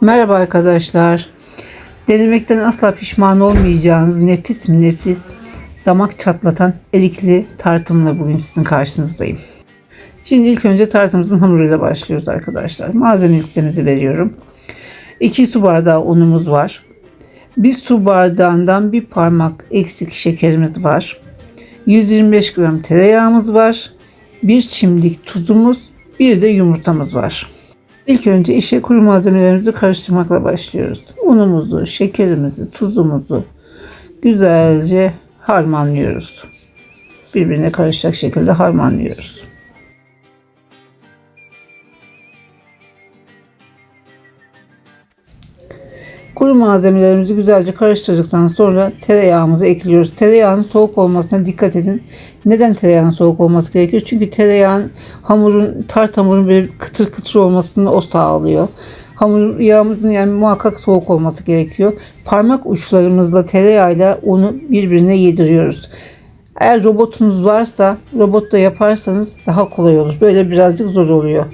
Merhaba arkadaşlar. Denemekten asla pişman olmayacağınız nefis mi nefis damak çatlatan erikli tartımla bugün sizin karşınızdayım. Şimdi ilk önce tartımızın hamuruyla başlıyoruz arkadaşlar. Malzeme listemizi veriyorum. 2 su bardağı unumuz var. Bir su bardağından bir parmak eksik şekerimiz var. 125 gram tereyağımız var. Bir çimdik tuzumuz, bir de yumurtamız var. İlk önce işe kuru malzemelerimizi karıştırmakla başlıyoruz. Unumuzu, şekerimizi, tuzumuzu güzelce harmanlıyoruz. Birbirine karışacak şekilde harmanlıyoruz. Kuru malzemelerimizi güzelce karıştırdıktan sonra tereyağımızı ekliyoruz. Tereyağının soğuk olmasına dikkat edin. Neden tereyağının soğuk olması gerekiyor? Çünkü tereyağın hamurun, tart hamurun böyle kıtır kıtır olmasını o sağlıyor. Hamur yağımızın yani muhakkak soğuk olması gerekiyor. Parmak uçlarımızla tereyağıyla onu birbirine yediriyoruz. Eğer robotunuz varsa robotla yaparsanız daha kolay olur. Böyle birazcık zor oluyor.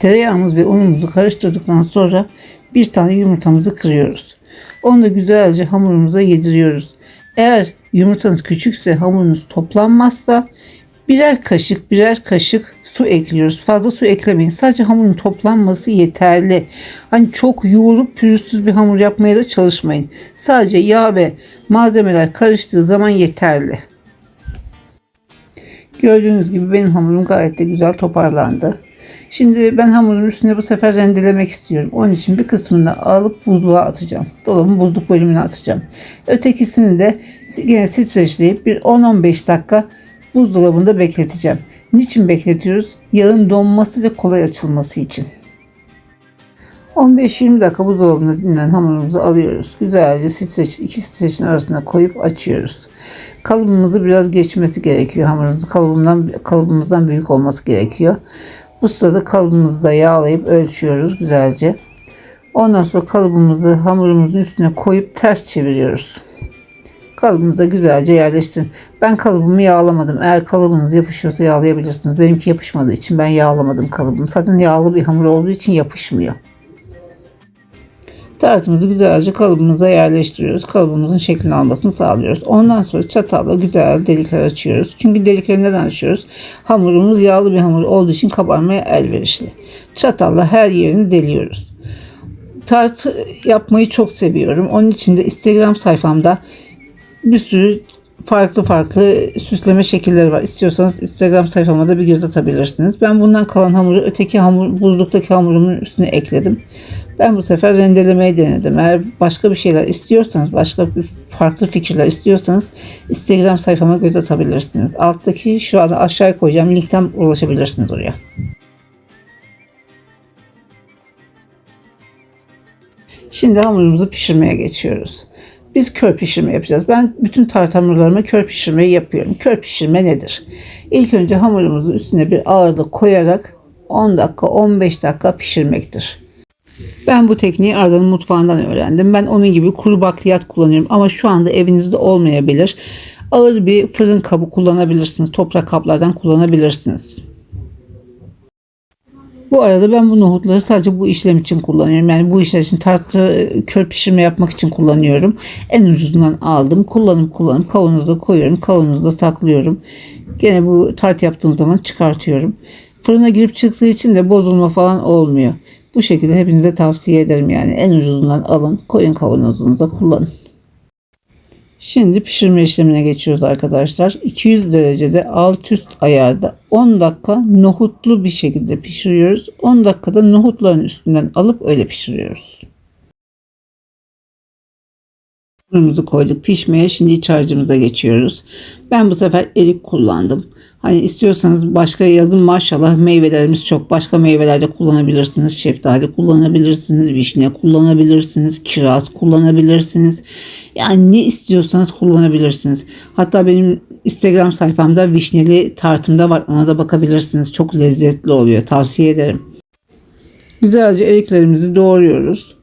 Tereyağımız ve unumuzu karıştırdıktan sonra bir tane yumurtamızı kırıyoruz. Onu da güzelce hamurumuza yediriyoruz. Eğer yumurtanız küçükse hamurunuz toplanmazsa birer kaşık birer kaşık su ekliyoruz. Fazla su eklemeyin. Sadece hamurun toplanması yeterli. Hani çok yoğurup pürüzsüz bir hamur yapmaya da çalışmayın. Sadece yağ ve malzemeler karıştığı zaman yeterli. Gördüğünüz gibi benim hamurum gayet de güzel toparlandı. Şimdi ben hamurun üstüne bu sefer rendelemek istiyorum. Onun için bir kısmını alıp buzluğa atacağım. Dolabın buzluk bölümüne atacağım. Ötekisini de yine streçleyip bir 10-15 dakika buzdolabında bekleteceğim. Niçin bekletiyoruz? Yağın donması ve kolay açılması için. 15-20 dakika buzdolabında dinlenen hamurumuzu alıyoruz. Güzelce streç, iki streçin arasına koyup açıyoruz. Kalıbımızı biraz geçmesi gerekiyor hamurumuzun. Kalıbımdan, kalıbımızdan büyük olması gerekiyor. Bu sırada kalıbımızı da yağlayıp ölçüyoruz güzelce. Ondan sonra kalıbımızı hamurumuzun üstüne koyup ters çeviriyoruz. Kalıbımıza güzelce yerleştirin. Ben kalıbımı yağlamadım. Eğer kalıbınız yapışıyorsa yağlayabilirsiniz. Benimki yapışmadığı için ben yağlamadım kalıbımı. Zaten yağlı bir hamur olduğu için yapışmıyor. Tartımızı güzelce kalıbımıza yerleştiriyoruz. Kalıbımızın şeklini almasını sağlıyoruz. Ondan sonra çatalla güzel delikler açıyoruz. Çünkü delikleri neden açıyoruz? Hamurumuz yağlı bir hamur olduğu için kabarmaya elverişli. Çatalla her yerini deliyoruz. Tart yapmayı çok seviyorum. Onun için de Instagram sayfamda bir sürü farklı farklı süsleme şekilleri var. İstiyorsanız Instagram sayfama da bir göz atabilirsiniz. Ben bundan kalan hamuru öteki hamur buzluktaki hamurumun üstüne ekledim. Ben bu sefer rendelemeyi denedim. Eğer başka bir şeyler istiyorsanız, başka bir farklı fikirler istiyorsanız Instagram sayfama göz atabilirsiniz. Alttaki şu anda aşağıya koyacağım linkten ulaşabilirsiniz oraya. Şimdi hamurumuzu pişirmeye geçiyoruz. Biz kör pişirme yapacağız. Ben bütün tart hamurlarıma kör pişirmeyi yapıyorum. Kör pişirme nedir? İlk önce hamurumuzun üstüne bir ağırlık koyarak 10 dakika 15 dakika pişirmektir. Ben bu tekniği Arda'nın mutfağından öğrendim. Ben onun gibi kuru bakliyat kullanıyorum ama şu anda evinizde olmayabilir. Ağır bir fırın kabı kullanabilirsiniz. Toprak kaplardan kullanabilirsiniz. Bu arada ben bu nohutları sadece bu işlem için kullanıyorum. Yani bu işler için tartı kör pişirme yapmak için kullanıyorum. En ucuzundan aldım. Kullanıp kullanıp kavanozda koyuyorum. Kavanozda saklıyorum. Gene bu tart yaptığım zaman çıkartıyorum. Fırına girip çıktığı için de bozulma falan olmuyor. Bu şekilde hepinize tavsiye ederim yani. En ucuzundan alın. Koyun kavanozunuza kullanın. Şimdi pişirme işlemine geçiyoruz arkadaşlar. 200 derecede alt üst ayarda 10 dakika nohutlu bir şekilde pişiriyoruz. 10 dakikada nohutların üstünden alıp öyle pişiriyoruz. Unumuzu koyduk pişmeye. Şimdi iç harcımıza geçiyoruz. Ben bu sefer erik kullandım. Hani istiyorsanız başka yazın maşallah meyvelerimiz çok. Başka meyvelerde kullanabilirsiniz. Şeftali kullanabilirsiniz. Vişne kullanabilirsiniz. Kiraz kullanabilirsiniz. Yani ne istiyorsanız kullanabilirsiniz. Hatta benim Instagram sayfamda vişneli tartımda var. Ona da bakabilirsiniz. Çok lezzetli oluyor. Tavsiye ederim. Güzelce eriklerimizi doğruyoruz.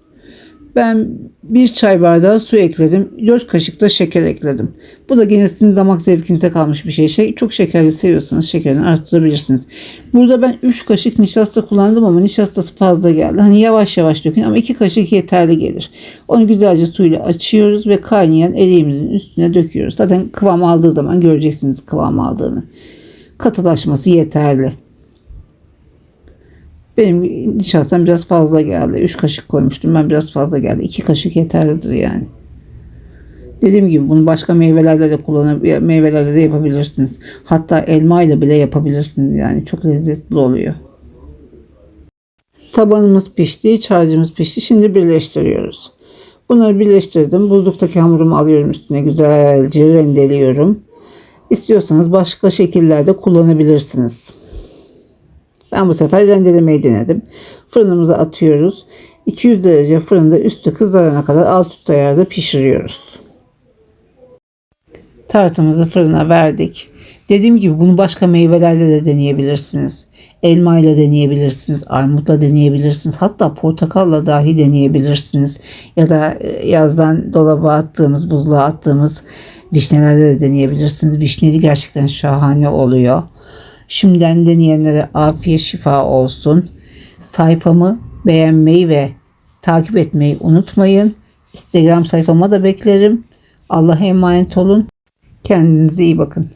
Ben bir çay bardağı su ekledim. 4 kaşık da şeker ekledim. Bu da gene sizin damak zevkinize kalmış bir şey. şey çok şekerli seviyorsanız şekerini arttırabilirsiniz. Burada ben 3 kaşık nişasta kullandım ama nişastası fazla geldi. Hani yavaş yavaş dökün ama 2 kaşık yeterli gelir. Onu güzelce suyla açıyoruz ve kaynayan eriğimizin üstüne döküyoruz. Zaten kıvam aldığı zaman göreceksiniz kıvam aldığını. Katılaşması yeterli. Benim nişastam biraz fazla geldi. 3 kaşık koymuştum. Ben biraz fazla geldi. 2 kaşık yeterlidir yani. Dediğim gibi bunu başka meyvelerde de kullanabilir, meyvelerde de yapabilirsiniz. Hatta elma ile bile yapabilirsiniz yani. Çok lezzetli oluyor. Tabanımız pişti, iç pişti. Şimdi birleştiriyoruz. Bunları birleştirdim. Buzluktaki hamurumu alıyorum üstüne güzelce rendeliyorum. İstiyorsanız başka şekillerde kullanabilirsiniz. Ben bu sefer rendelemeyi denedim. Fırınımıza atıyoruz. 200 derece fırında üstü kızarana kadar alt üst ayarda pişiriyoruz. Tartımızı fırına verdik. Dediğim gibi bunu başka meyvelerle de deneyebilirsiniz. Elma ile deneyebilirsiniz, armutla deneyebilirsiniz. Hatta portakalla dahi deneyebilirsiniz. Ya da e, yazdan dolaba attığımız, buzluğa attığımız vişnelerle de deneyebilirsiniz. Vişneli gerçekten şahane oluyor. Şimdiden deneyenlere afiyet şifa olsun. Sayfamı beğenmeyi ve takip etmeyi unutmayın. Instagram sayfama da beklerim. Allah'a emanet olun. Kendinize iyi bakın.